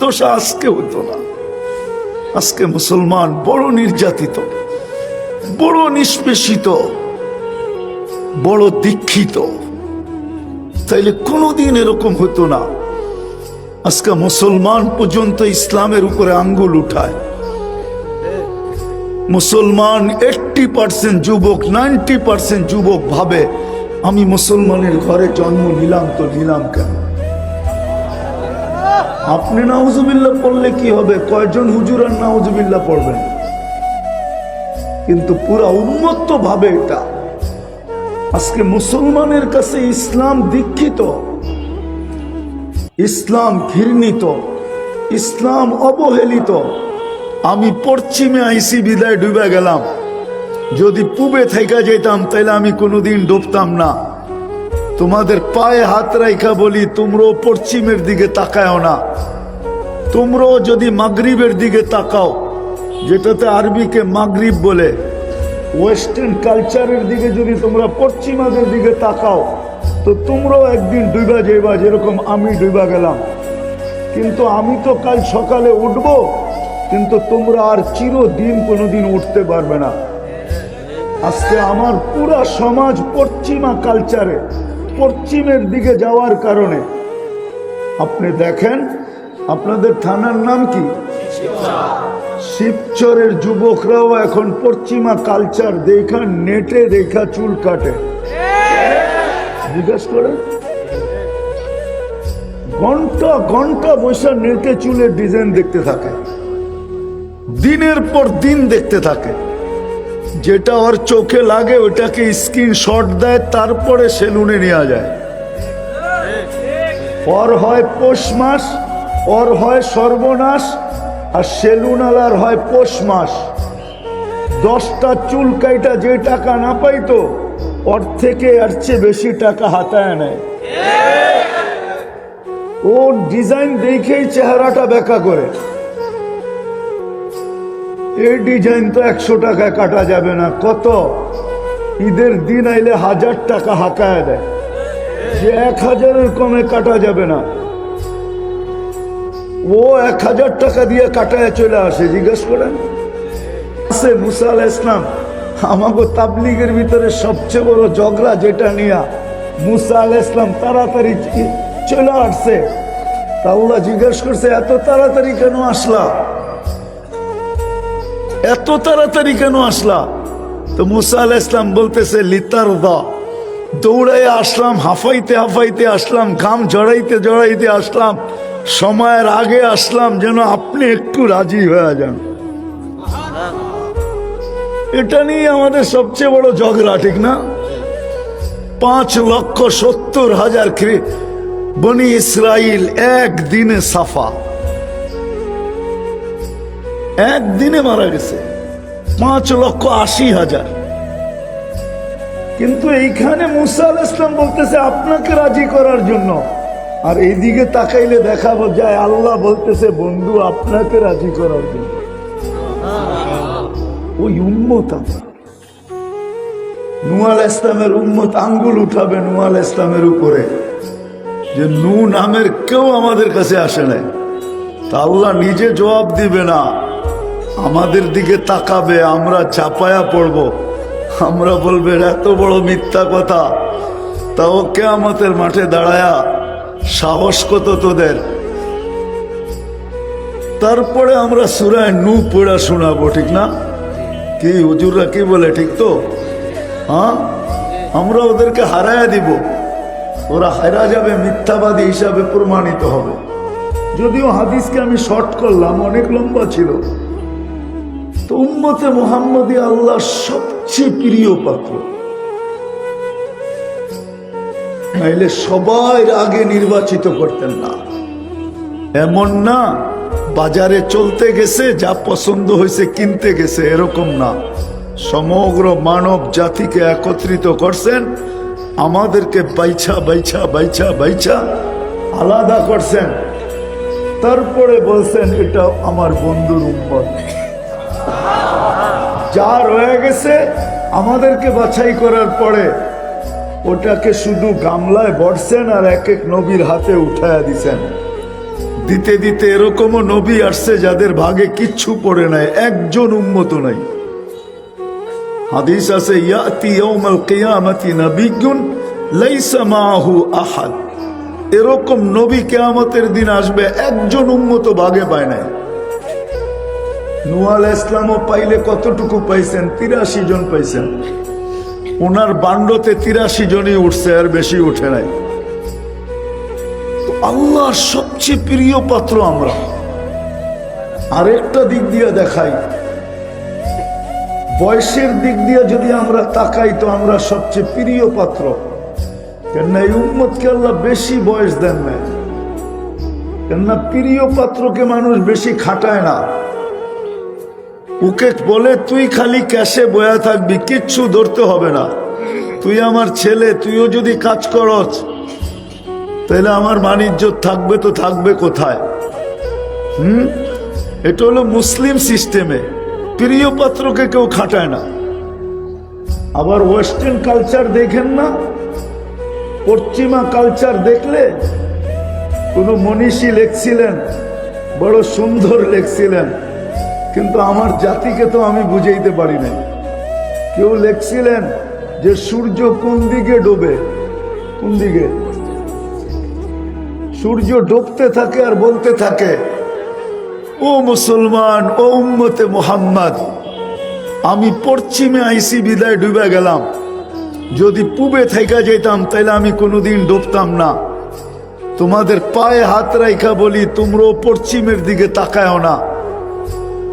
দোষা আজকে হতো না। আজকে মুসলমান বড় নির্যাতিত, বড় নিষ্পেষিত, বড় দীক্ষিত। তাইলে কোনোদিন এরকম হতো না। আজকে মুসলমান পর্যন্ত ইসলামের উপরে আঙ্গুল উঠায়। মুসলমান এইটটি পার্সেন্ট যুবক নাইনটি পার্সেন্ট যুবক ভাবে, আমি মুসলমানের ঘরে জন্ম নিলাম তো নিলাম কেন? আপনি নাউজুবিল্লাহ পড়লে কি হবে? কয়জন হুজুর আর নাউজুবিল্লাহ পড়বেন? কিন্তু পুরা উন্মত্ত ভাবে এটা। আজকে মুসলমানের কাছে ইসলাম দীক্ষিত, ইসলাম ঘৃণিত, ইসলাম অবহেলিত। আমি পশ্চিমে আইসি, বিদায় ডুবে গেলাম। যদি পূবে থেকে যেতাম তাহলে আমি কোনোদিন ডুবতাম না। তোমাদের পায়ে হাত রাইখা বলি, তোমরাও পশ্চিমের দিকে তাকাও না। তোমরাও যদি মাগরিবের দিকে তাকাও, যেটাতে আরবিকে মাগরিব বলে ওয়েস্টার্ন কালচারের দিকে যদি তোমরা পশ্চিমাদের দিকে তাকাও, তো তোমরাও একদিন ডুবা যাইবা, যেরকম আমি ডুবা গেলাম। কিন্তু আমি তো কাল সকালে উঠবো, কিন্তু তোমরা আর চিরদিন কোনোদিন উঠতে পারবে না। আজকে আমার পুরা সমাজ পশ্চিমা কালচারে পশ্চিমের দিকে যাওয়ার কারণে। আপনি দেখেন, আপনাদের থানার নাম কি? শিবচরের যুবকরাও এখন পশ্চিমা কালচার দেখা, নেটে দেখা চুল কাটে। জিজ্ঞেস করে। ঘণ্টা ঘণ্টা বৈশা নেটে চুলের ডিজাইন দেখতে থাকে। দিনের পর দিন দেখতে থাকে। যেটা ওর চোখে লাগে, ওটাকে স্ক্রিন শট দেয়, তারপরে সেলুনে নেওয়া যায়। ওর হয় পৌষ মাস, ওর হয় সর্বনাশ, আর সেলুনালার হয় পৌষ মাস। দশটা চুল কাইটা যে টাকা না পাইতো, ওর থেকে আর চেয়ে বেশি টাকা হাতায় নেয়। ও ডিজাইন দেখেই চেহারাটা বেকা করে। এই ডিজাইন তো একশো টাকায় কাটা যাবে না। কত? ঈদের দিন আইলে হাজার টাকা হাঁকায় দেয়। যে এক হাজারের কমে কাটা যাবে না। ও এক হাজার টাকা দিয়ে কাটায় চলে আসে, জিজ্ঞেস করেন। আছে মুসা আলাহ ইসলাম আমাকে তাবলিগের ভিতরে সবচেয়ে বড় ঝগড়া যেটা নিয়া মুসা আল ইসলাম তাড়াতাড়ি চলে আসছে। তা আল্লাহ জিজ্ঞেস করছে, এত তাড়াতাড়ি কেন আসলা? এত তাড়াতাড়ি কেন আসলা? তো মুসা আলাহ ইসলাম বলতেছে লিতার দা দৌড়াইয়া আসলাম, হাফাইতে হাফাইতে আসলাম, ঘাম জড়াইতে জড়াইতে আসলাম, সময়ের আগে আসলাম, যেন আপনি একটু রাজি হয়ে যান। এটা নিয়ে আমাদের সবচেয়ে বড় ঝগড়া, ঠিক না? পাঁচ লক্ষ সত্তর হাজার বনি ইসরাইল একদিনে সাফা। একদিনে মারা গেছে। পাঁচ লক্ষ আশি হাজার। কিন্তু এইখানে মুসা আল ইসলাম বলতেছে, আপনাকে রাজি করার জন্য। আর এইদিকে তাকাইলে দেখা যায় আল্লাহ বলতেছে, বন্ধু, আপনাকে রাজি করার জন্য। ওই আমরা। নুয়াল ইসলামের উম্মত আঙ্গুল উঠাবে নুয়াল ইসলামের উপরে, যে নু নামের কেউ আমাদের কাছে আসে নাই। তা আল্লাহ নিজে জবাব দিবে না। আমাদের দিকে তাকাবে, আমরা চাপায়া পড়ব। আমরা বলবে, এত বড় মিথ্যা কথা। তাও কেয়ামতের মাঠে দাঁড়ায়া সাহস কত তোদের? তারপরে আমরা সুরায় নু পড়া শোনাবো, ঠিক না? কি, হুজুররা কি বলে, ঠিক তো? হ্যাঁ? আমরা ওদেরকে হারায়া দিব। ওরা হারা যাবে, মিথ্যাবাদী হিসাবে প্রমাণিত হবে। যদিও হাদিসকে আমি শর্ট করলাম, অনেক লম্বা ছিল। তো উম্মতে মোহাম্মদী আল্লাহ সবচেয়ে প্রিয় পাত্র। নাইলে সবাই আগে নির্বাচিত করতেন না। এমন না, বাজারে চলতে গেছে, যা পছন্দ হয়েছে কিনতে গেছে, এরকম না। সমগ্র মানব জাতিকে একত্রিত করছেন, আমাদেরকে বাইছা বাইছা বাইছা বাইছা আলাদা করছেন। তারপরে বলছেন, এটা আমার বন্ধুর উম্মত। যা রয়ে গেছে, আমাদেরকে বাছাই করার পরে ওটাকে শুধু গামলায় বসছেন আর এক এক নবীর হাতে উঠায়া দিছেন। দিতে দিতে এরকমও নবী আসছে যাদের ভাগে কিচ্ছু পড়ে নাই, একজন উন্মত নাই। হাদিস আছে, ইয়াতি ইয়াউমাল কিয়ামাতি নাবিয়্যুন লাইসা মাআহু আহাদ। এরকম নবী কিয়ামতের দিন আসবে, একজন উন্মত ভাগে পায় নাই। নুয়াল ইসলামও পাইলে কতটুকু পাইছেন? তিরাশি জন পাইছেন। ওনার বান্ডতে তিরাশি জনই উঠছে, আর বেশি উঠে নাই। তো আল্লাহর সবচেয়ে প্রিয় পাত্র আমরা। আরেকটা দিক দিয়ে দেখাই। বয়সের দিক দিয়ে যদি আমরা তাকাই, তো আমরা সবচেয়ে প্রিয় পাত্র। কেননা এই উম্মতকে আল্লাহ বেশি বয়স দেন না কেননা প্রিয় পাত্রকে মানুষ বেশি খাটায় না। ওকে বলে, তুই খালি ক্যাশে বয়া থাকবি, কিচ্ছু ধরতে হবে না। তুই আমার ছেলে, তুইও যদি কাজ করস, তাহলে আমার বাণিজ্য থাকবে তো থাকবে কোথায়? হুম? এটা হলো মুসলিম সিস্টেমে। প্রিয় পাত্রকে কেউ খাটায় না। আবার ওয়েস্টার্ন কালচার দেখেন না? পশ্চিমা কালচার দেখলে কোনো মনীষী লেখছিলেন, বড় সুন্দর লেখছিলেন। কিন্তু আমার জাতিকে তো আমি বুঝাইতে পারি নাই। কেউ লেখছিলেন যে সূর্য কোন দিকে ডোবে? কোন দিকে? সূর্য ডুবতে থাকে আর বলতে থাকে, ও মুসলমান, ও উম্মতে মোহাম্মদ, আমি পশ্চিমে আইসি, বিদায় ডুবে গেলাম। যদি পূবে থেকে যেতাম তাহলে আমি কোনোদিন ডুবতাম না। তোমাদের পায়ে হাত রাইখা বলি, তোমরাও পশ্চিমের দিকে তাকাও না।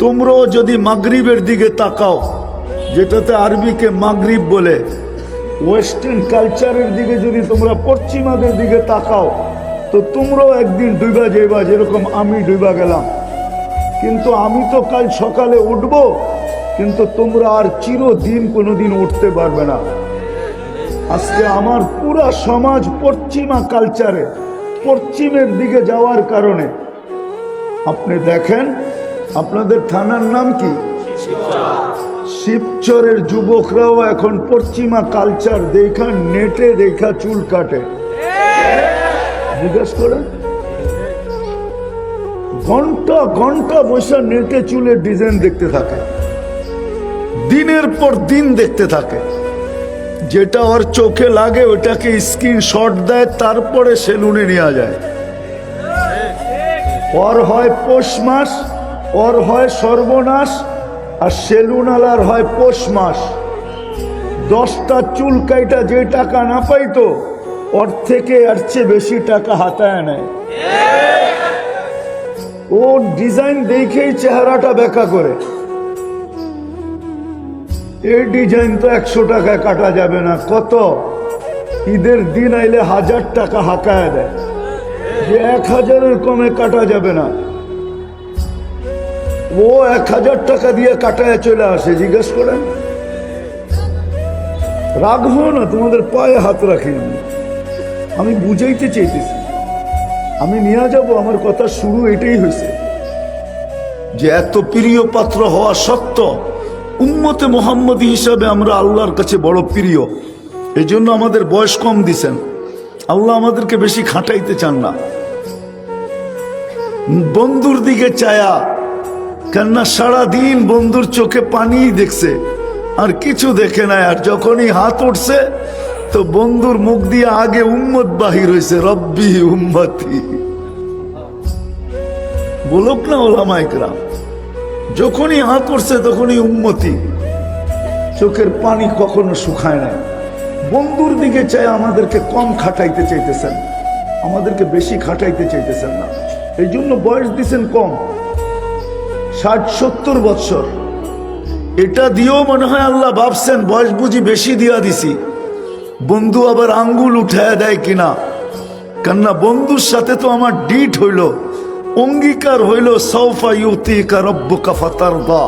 তোমরাও যদি মাগরিবের দিকে তাকাও, যেটাতে আরবিকে মাগরিব বলে ওয়েস্টার্ন কালচারের দিকে যদি তোমরা পশ্চিমাদের দিকে তাকাও, তো তোমরাও একদিন ডুবা যাইবা, যেরকম আমি ডুবা গেলাম। কিন্তু আমি তো কাল সকালে উঠব, কিন্তু তোমরা আর চিরদিন কোনোদিন উঠতে পারবে না। আজকে আমার পুরা সমাজ পশ্চিমা কালচারে পশ্চিমের দিকে যাওয়ার কারণে। আপনি দেখেন আপনাদের থানার নাম কি? শিবচরের যুবকরাও এখন পশ্চিমা কালচার দেখা, নেটে দেখা, চুল কাটে। জিজ্ঞেস করে। ঘণ্টা ঘণ্টা বসে নেটে চুলের ডিজাইন দেখতে থাকে। দিনের পর দিন দেখতে থাকে। যেটা ওর চোখে লাগে, ওটাকে স্ক্রিনশট দেয়, তারপরে সেলুনে নেওয়া যায়। ওর হয় পৌষ মাস ওর হয় সর্বনাশ আর সেলুনালার হয় পৌষ মাস দশটা চুল কাইটা যে টাকা না পাইতো, ওর থেকে আর চেয়ে বেশি টাকা হাতায় নেয়। ও ডিজাইন দেখেই চেহারাটা ব্যাখ্যা করে। এই ডিজাইন তো একশো টাকায় কাটা যাবে না, কত? ঈদের দিন আইলে হাজার টাকা হাঁকায় দেয়। যে এক হাজারের কমে কাটা যাবে না। ও এক হাজার টাকা দিয়ে কাটায় চলে আসে, জিজ্ঞেস করেন। রাখব না, তোমাদের পায়ে হাত রাখি আমি। আমি বুঝাইতে চাইতেছি। আমি নিয়ে যাব, আমার কথা শুরু এটাই হয়েছে। যে এত প্রিয় পাত্র হওয়া সত্ত্বেও উম্মতে মোহাম্মদী হিসাবে আমরা আল্লাহর কাছে বড় প্রিয়। এই জন্য আমাদের বয়স কম দিছেন। আল্লাহ আমাদেরকে বেশি খাটাইতে চান না। বন্ধুর দিকে চায়া কেননা সারাদিন বন্ধুর চোখে পানি দেখছে, আর কিছু দেখে নাই, আর যখনই হাত উঠছে, তো বন্ধুর মুখ দিয়ে আগে উম্মত বাহির হয়েছে রব্বি উম্মতি। বলুক না ওলামাইকরাম যখনই হাত উঠছে তখনই উন্মতি চোখের পানি কখনো শুকায় নাই। বন্ধুর দিকে চাই আমাদেরকে কম খাটাইতে চাইতেছেন, আমাদেরকে বেশি খাটাইতে চাইতেছেন না। এই জন্য বয়স দিছেন কম। ষাট সত্তর বৎসর এটা দিয়েও মনে হয় আল্লাহ ভাবছেন, বয়স বুঝি বেশি দিয়া দিছি। বন্ধু আবার আঙ্গুল উঠায় দেয় কিনা? কেননা বন্ধুর সাথে তো আমার ডিট হইল, অঙ্গীকার হইল সৌফা ইউতিকা রব্বুকা ফাতারদা।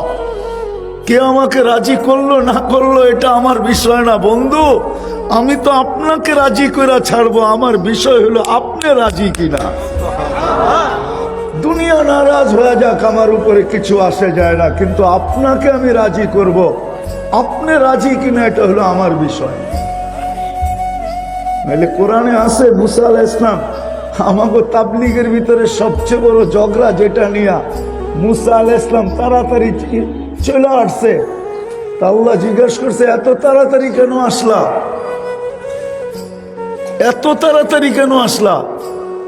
কে আমাকে রাজি করল, না করল, এটা আমার বিষয় না। বন্ধু, আমি তো আপনাকে রাজি করে ছাড়বো, আমার বিষয় হলো আপনি রাজি কিনা? দুনিয়া নারাজ হয়ে যাক, আমার উপরে কিছু আসে যায় না, কিন্তু আপনাকে আমি রাজি করব। আপনি রাজি কিনা, এটা হলো আমার বিষয়। নাহলে কোরআনে আছে মুসা আলাহ ইসলাম আমাকে তাবলিগের ভিতরে সবচেয়ে বড় ঝগড়া যেটা নিয়া মুসা আল ইসলাম তাড়াতাড়ি চলে আসছে। তা আল্লাহ জিজ্ঞেস করছে, এত তাড়াতাড়ি কেন আসলা? এত তাড়াতাড়ি কেন আসলা?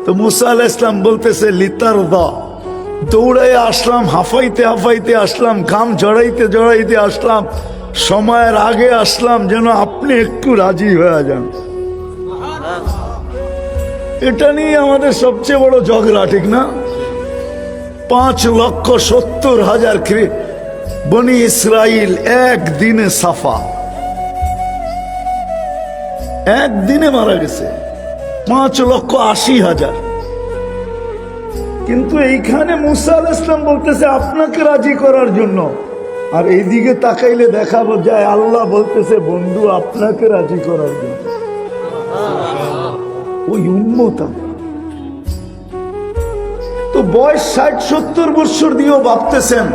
তো মুসা আল ইসলাম বলতেছে লিতার দা দৌড়াই আসলাম, হাফাইতে হাফাইতে আসলাম, ঘাম জড়াইতে জড়াইতে আসলাম, সময়ের আগে আসলাম, যেন আপনি একটু রাজি হয়ে যান। এটা নিয়ে আমাদের সবচেয়ে বড় ঝগড়া, ঠিক না? পাঁচ লক্ষ সত্তর হাজার বনি ইসরাইল একদিনে সাফা। একদিনে মারা গেছে। পাঁচ লক্ষ আশি হাজার। কিন্তু এইখানে মুসা আল ইসলাম বলতেছে, আপনাকে রাজি করার জন্য। আর এইদিকে তাকাইলে দেখা যায় আল্লাহ বলতেছে, বন্ধু, আপনাকে রাজি করার জন্য। ওই উন্মত। তো বয়স ষাট, সত্তর বৎসর দিয়েও ভাবতেছেন,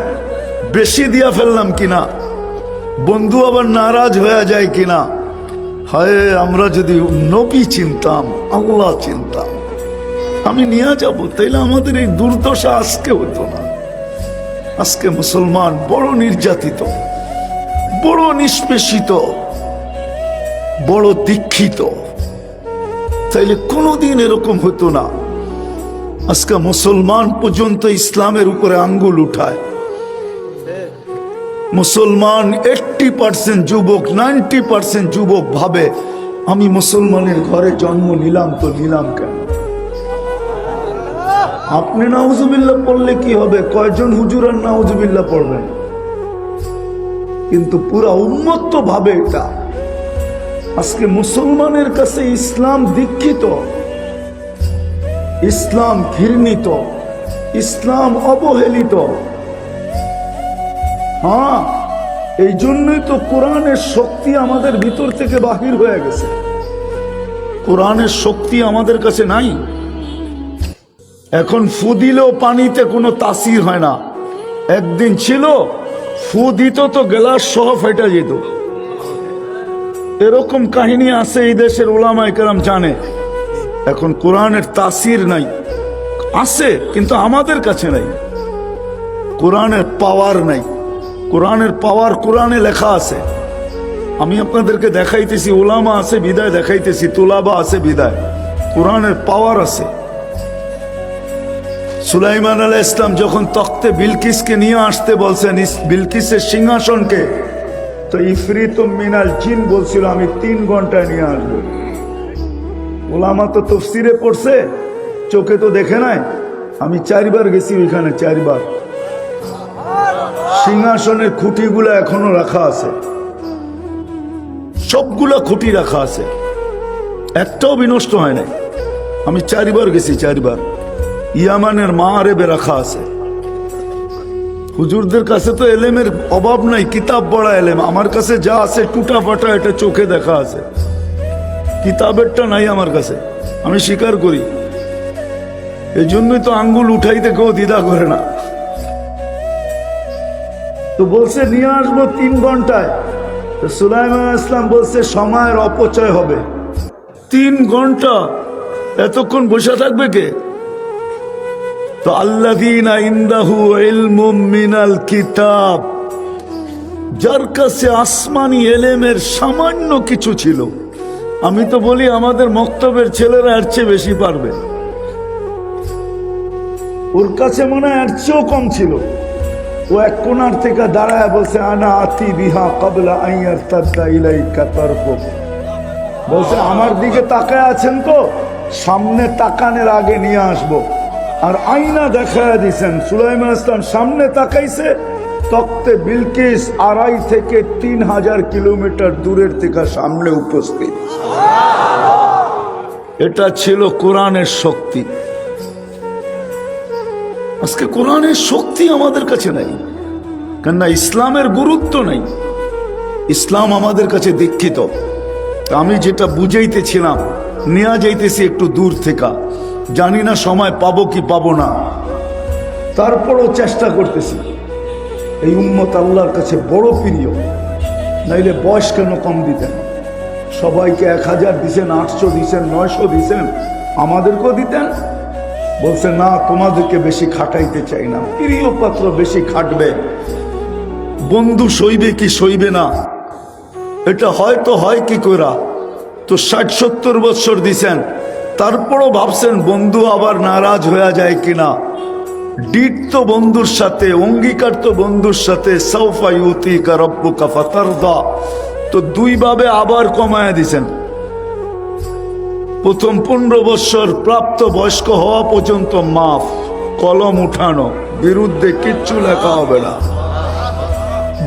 বেশি দিয়া ফেললাম কিনা? বন্ধু আবার নারাজ হয়ে যায় কিনা? হায়, আমরা যদি নবী চিনতাম, আল্লাহ চিনতাম, আমি নিয়ে যাব, তাইলে আমাদের এই দুর্দশা আজকে হতো না। আজকে মুসলমান বড় নির্যাতিত, বড় নিষ্পেষিত, বড় দীক্ষিত, তাইলে কোনোদিন এরকম হতো না। আজকে মুসলমান পর্যন্ত ইসলামের উপরে আঙ্গুল উঠায়। মুসলমান এইটটি পার্সেন্ট যুবক নাইনটি পার্সেন্ট যুবক ভাবে, আমি মুসলমানের ঘরে জন্ম নিলাম তো নিলাম কেন? আপনি নাউজুবিল্লাহ পড়লে কি হবে? কয়জন হুজুর আর নাউজুবিল্লাহ পড়বেন? কিন্তু পুরা উন্মত্ত ভাবে এটা। আজকে মুসলমানের কাছে ইসলাম দীক্ষিত, ইসলাম ঘৃণিত, ইসলাম অবহেলিত হ্যাঁ এই জন্যই তো কোরআনের শক্তি আমাদের ভিতর থেকে বাহির হয়ে গেছে। কোরআনের শক্তি আমাদের কাছে নাই। এখন ফু দিলেও পানিতে কোনো তাসির হয় না। একদিন ছিল, ফু দিত তো গ্লাস সহ ফেটে যেত। এরকম কাহিনী আছে এই দেশের ওলামা একরাম জানে। এখন কোরআনের তাসির নাই। আছে, কিন্তু আমাদের কাছে নাই। কোরআনের পাওয়ার নাই। কোরআনের পাওয়ার কোরআনে লেখা আছে। আমি আপনাদেরকে দেখাইতেছি ওলামা আছে, বিদায় দেখাইতেছি, তোলাবা আছে, বিদায়। কোরআনের পাওয়ার আছে। সুলাইমান আলাহ ইসলাম যখন তখতে বিলকিসকে নিয়ে আসতে বলছেন বিলকিসের সিংহাসনকে, তো ইফরিত মিনাল জিন বলছিল, আমি তিন ঘন্টায় নিয়ে আসব। ওলামা তো তফসিরে পড়ছে, চোখে তো দেখে নাই। আমি চারবার গেছি ওইখানে, চারবার। সিংহাসনের খুঁটিগুলো এখনও রাখা আছে। সবগুলা খুঁটি রাখা আছে। একটাও বিনষ্ট হয় নাই। আমি চারবার গেছি, চারবার। ইয়ামানের মা আরেবে রাখা আছে। হুজুরদের কাছে তো এলেমের অভাব নাই, কিতাব পড়া এলেম। আমার কাছে যা আছে টুটা ফাটা এটা চোখে দেখা আছে। কিতাবেরটা নাই আমার কাছে। আমি স্বীকার করি। এই জন্যই তো আঙ্গুল উঠাইতে কেউ দ্বিধা করে না। তো বলছে, নিয়ে আসব তিন ঘন্টায়। তো সুলাইমান ইসলাম বলছে, সময়ের অপচয় হবে। তিন ঘণ্টা? এতক্ষণ বসে থাকবে কে? তো আল্লাদিনা কিতাব, যার কাছে আসমানি এলেমের সামান্য কিছু ছিল। আমি তো বলি, আমাদের মক্তবের ছেলেরা এর চেয়ে বেশি পারবে ওর কাছে মনে হয় এর চেয়েও কম ছিল। ও এক কোনার থেকে দাঁড়ায় বলছে, আনা আতি বিহা কবলা আইয়ার তাদ্দা ইলাইকা তর্ক বলছে, আমার দিকে তাকায় আছেন তো, সামনে তাকানের আগে নিয়ে আসব। আর আইনা দেখায় দিছেন, সুলাইমান সামনে তাকাইছে, তক্তে বিলকিস আড়াই থেকে তিন হাজার কিলোমিটার দূরের থেকে সামনে উপস্থিত। এটা ছিল কোরআনের শক্তি। আজকে কোরআনের শক্তি আমাদের কাছে নাই, কেননা ইসলামের গুরুত্ব নাই। ইসলাম আমাদের কাছে দীক্ষিত। আমি যেটা বুঝাইতেছিলাম নেওয়া যাইতেছি একটু দূর থেকে। জানি না সময় পাবো কি পাবো না। তারপরও চেষ্টা করতেছি। এই উম্মত আল্লাহর কাছে বড় প্রিয়। নাইলে বয়স কেন কম দিতেন? সবাইকে এক হাজার দিছেন, আটশো দিছেন, নয়শো দিছেন, আমাদেরকেও দিতেন। বলছে, না, তোমাদেরকে বেশি খাটাইতে চাই না। প্রিয় পাত্র বেশি খাটবে। বন্ধু সইবে কি সইবে না? এটা হয়তো হয় কি করা তো ষাট সত্তর বৎসর দিছেন, তারপরও ভাবছেন বন্ধু আবার নারাজ হয়ে যায় কিনা? ডিট তো বন্ধুর সাথে, অঙ্গীকার তো বন্ধুর সাথে সৌফা ইউতি কা রব্বু কা ফাতারদা। তো দুইভাবে আবার কমায়া দিছেন। প্রথম পনেরো বৎসর প্রাপ্ত বয়স্ক হওয়া পর্যন্ত মাফ, কলম উঠানো, বিরুদ্ধে কিচ্ছু লেখা হবে না।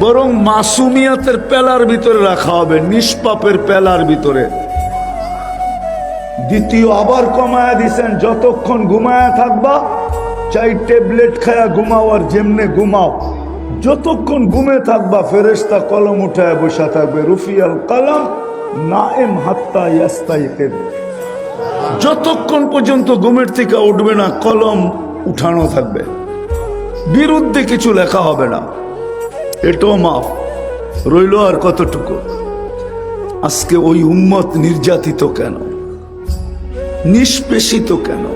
বরং মাসুমিয়াতের পেলার ভিতরে রাখা হবে, নিষ্পাপের পেলার ভিতরে। দ্বিতীয় আবার কমায়া দিছেন, যতক্ষণ ঘুমায়া থাকবা, চাই ট্যাবলেট খায়া ঘুমাও আর যেমনে ঘুমাও। যতক্ষণ ঘুমে থাকবা ফেরেস্তা কলম উঠায় বসা থাকবে। রুফিয়াল কালাম নাএম হাত্তা ইয়াস্তাইকেদ যতক্ষণ পর্যন্ত ঘুমের থেকে উঠবে না, কলম উঠানো থাকবে। বিরুদ্ধে কিছু লেখা হবে না। এটাও মাফ। রইল আর কতটুকু? আজকে ওই উম্মত নির্যাতিত কেন? নিষ্পেষিত কেন?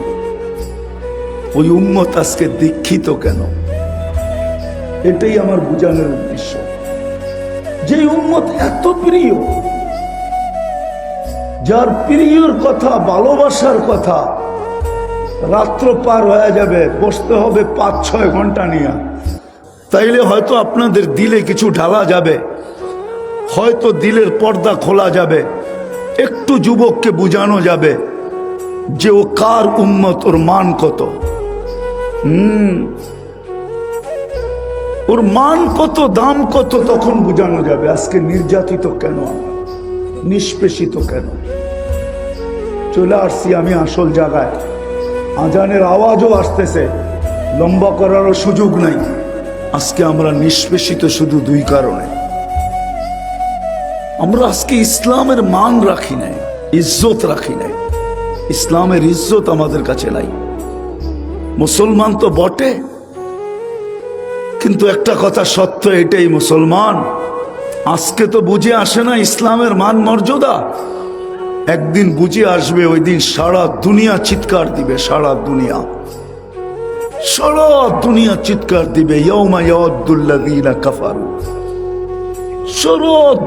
ওই উম্মত আজকে দীক্ষিত কেন? এটাই আমার বুঝানোর উদ্দেশ্য। যে উম্মত এত প্রিয় যার প্রিয়র কথা, ভালোবাসার কথা রাত্র পার হয়ে যাবে, বসতে হবে পাঁচ, ছয় ঘণ্টা নিয়ে। তাইলে হয়তো আপনাদের দিলে কিছু ঢালা যাবে, হয়তো দিলের পর্দা খোলা যাবে, একটু যুবককে বুঝানো যাবে যে ও কার উন্মত ওর মান কত। হুম। ওর মান কত, দাম কত, তখন বোঝানো যাবে, আজকে নির্যাতিত কেন আমরা? নিষ্পেষিত কেন? চলে আসছি আমি আসল জায়গায়। আজানের আওয়াজও আসতেছে। লম্বা করারও সুযোগ নাই। আজকে আমরা নিষ্পেষিত শুধু দুই কারণে। আমরা আজকে ইসলামের মান রাখি নাই, ইজ্জত রাখি নাই। ইসলামের ইজ্জত আমাদের কাছে নাই। মুসলমান তো বটে। কিন্তু একটা কথা সত্য, এটাই মুসলমান। আজকে তো বুঝে আসে না ইসলামের মান মর্যাদা। একদিন বুঝে আসবে, ওই দিন সারা দুনিয়া চিৎকার দিবে, সারা দুনিয়া। সারা দুনিয়া চিৎকার দিবে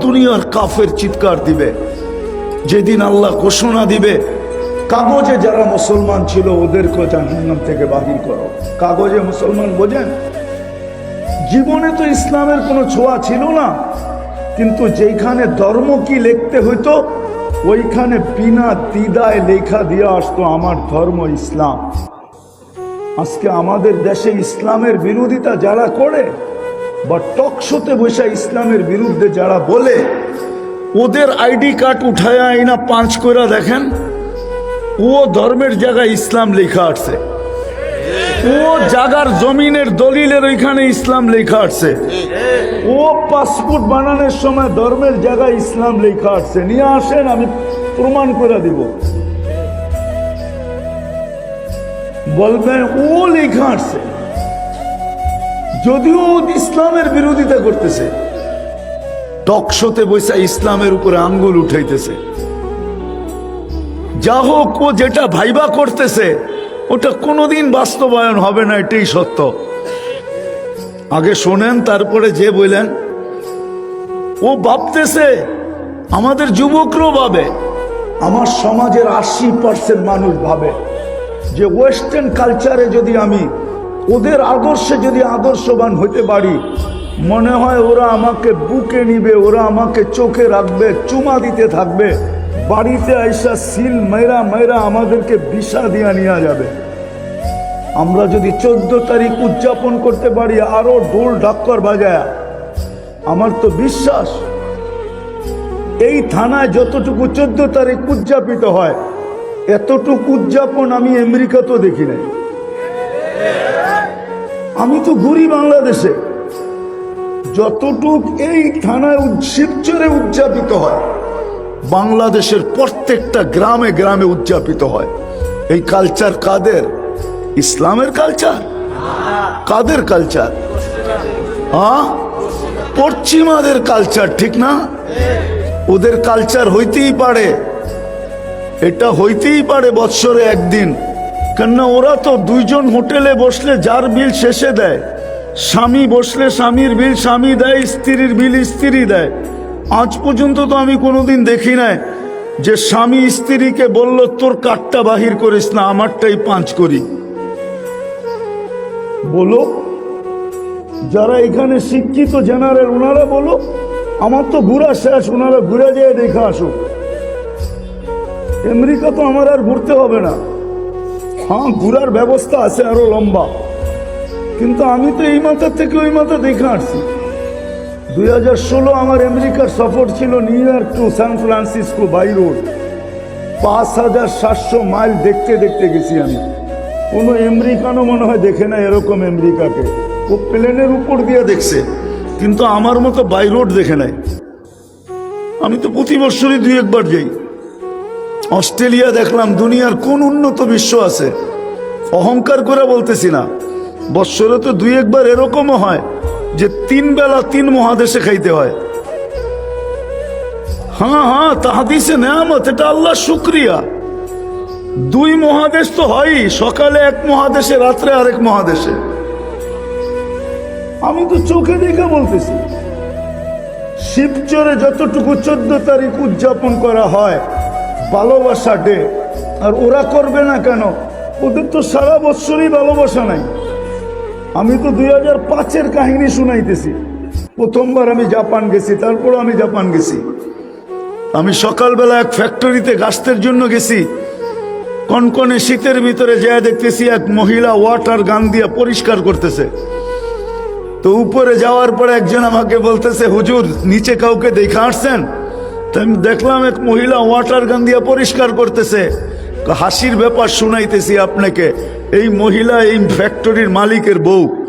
দুনিয়ার কাফের চিৎকার দিবে। যেদিন আল্লাহ ঘোষণা দিবে, কাগজে যারা মুসলমান ছিল ওদেরকে জাহান্নাম থেকে বাহির করো। কাগজে মুসলমান বোঝেন? জীবনে তো ইসলামের কোনো ছোঁয়া ছিল না। কিন্তু যেখানে ধর্ম কি লিখতে হইতো, ওইখানে বিনা দিদায় লেখা দিয়ে আসতো আমার ধর্ম ইসলাম। আজকে আমাদের দেশে ইসলামের বিরোধিতা যারা করে, বা টকশোতে বসে ইসলামের বিরুদ্ধে যারা বলে, ওদের আইডি কার্ড উঠায় আইনা পাঁচ কইরা দেখেন, ও ধর্মের জায়গায় ইসলাম লেখা আসছে। ও জাগার জমিনের দলিলের ওইখানে ইসলাম লেখা আসছে ও পাসপোর্ট বানানোর সময় ধর্মের জায়গায় ইসলাম লেখা আসছে নিয়ে আসেন, আমি প্রমাণ করে দিব। বলবেন ও লেখা আসছে যদিও ইসলামের বিরোধিতা করতেছে। টকশোতে বসে ইসলামের উপরে আঙ্গুল উঠাইতেছে। যা হোক, ও যেটা ভাইবা করতেছে ওটা কোনোদিন বাস্তবায়ন হবে না, এটাই সত্য। আগে শোনেন, তারপরে যে বললেন, ও ভাবতেছে, আমাদের যুবকরাও ভাবে, আমার সমাজের আশি পার্সেন্ট মানুষ ভাবে, যে ওয়েস্টার্ন কালচারে যদি আমি, ওদের আদর্শে যদি আদর্শবান হতে পারি, মনে হয় ওরা আমাকে বুকে নিবে, ওরা আমাকে চোখে রাখবে, চুমা দিতে থাকবে বাড়িতে আইসা সিল মেরা মেরা আমাদেরকে বিষা দিয়া নিয়ে যাবে। আমরা যদি চোদ্দ তারিখ উদযাপন করতে পারি, আরও ঢোল ঢাক্কর বাজায়। আমার তো বিশ্বাস, এই থানায় যতটুকু চোদ্দ তারিখ উদযাপিত হয়, এতটুকু উদযাপন আমি আমেরিকাতেও দেখি নাই। আমি তো ঘুরি বাংলাদেশে। যতটুক এই থানায় শিবচরে উদযাপিত হয় বাংলাদেশের প্রত্যেকটা গ্রামে গ্রামে উদযাপিত হয়। এই কালচার কাদের? ইসলামের কালচার কাদের কালচার হ্যাঁ? পশ্চিমাদের কালচার ঠিক না? ওদের কালচার হইতেই পারে। এটা হইতেই পারে বৎসরে একদিন। কেননা ওরা তো দুইজন হোটেলে বসলে যার বিল শেষে দেয়। স্বামী বসলে স্বামীর বিল, স্বামী দেয়, স্ত্রীর বিল, স্ত্রী দেয়। আজ পর্যন্ত তো আমি কোনোদিন দেখি নাই যে স্বামী স্ত্রীকে বলল, তোর কাঠটা বাহির করিস না, আমারটাই পাঁচ করি। বলো, যারা এখানে শিক্ষিত জেনারেল, ওনারা বলো, আমার তো ঘুরা শেষ, ওনারা ঘুরে যেয়ে দেখে আসুক আমেরিকা তো আমার আর ঘুরতে হবে না। হ্যাঁ ঘুরার ব্যবস্থা আছে আরও লম্বা, কিন্তু আমি তো এই মাথার থেকে ওই মাথা দেখে আসছি। দুই হাজার ষোলো আমার আমেরিকার সফর ছিল New York to San Francisco by road. পাঁচ হাজার সাতশো মাইল দেখতে দেখতে গেছি আমি। কোনো আমেরিকানও মনে হয় দেখে না এরকম আমেরিকাকে। ও প্লেনের উপর দিয়ে দেখছে, কিন্তু আমার মতো বাই রোড দেখে নাই। আমি তো প্রতি বছরই দুই একবার যাই। অস্ট্রেলিয়া দেখলাম, দুনিয়ার কোন উন্নত বিশ্ব আছে? অহংকার করে বলতেছি না। বৎসরে তো দুই একবার এরকমও হয়। যে তিন বেলা তিন মহাদেশে খাইতে হয়। হ্যাঁ হ্যাঁ তাহাদিসে নেয়ামত, এটা আল্লাহ শুক্রিয়া। দুই মহাদেশ তো হয়ই, সকালে এক মহাদেশে, রাত্রে আরেক মহাদেশে। আমি তো চোখে দেখে বলতেছি শিবচরে যতটুকু চোদ্দ তারিখ উদযাপন করা হয়, ভালোবাসা ডে, আর ওরা করবে না কেন? ওদের তো সারা বছরই ভালোবাসা নাই। আমি তো দুই হাজার পাঁচের কাহিনী শুনাইতেছি। প্রথমবার আমি জাপান গেছি তারপর আমি জাপান গেছি। আমি সকালবেলা এক ফ্যাক্টরিতে গাছের জন্য গেছি। কনকনে শীতের ভিতরে যা দেখতেছি এক মহিলা ওয়াটার গান দিয়ে পরিষ্কার করতেছে। তো উপরে যাওয়ার পরে একজন আমাকে বলতেছে, হুজুর, নিচে কাউকে দেখে আসছেন? তো আমি দেখলাম এক মহিলা ওয়াটার গান দিয়ে পরিষ্কার করতেছে। হাসির ব্যাপার শুনাইতেছি আপনাকে। এই মহিলা এই ফ্যাক্টরির মালিকের বউ।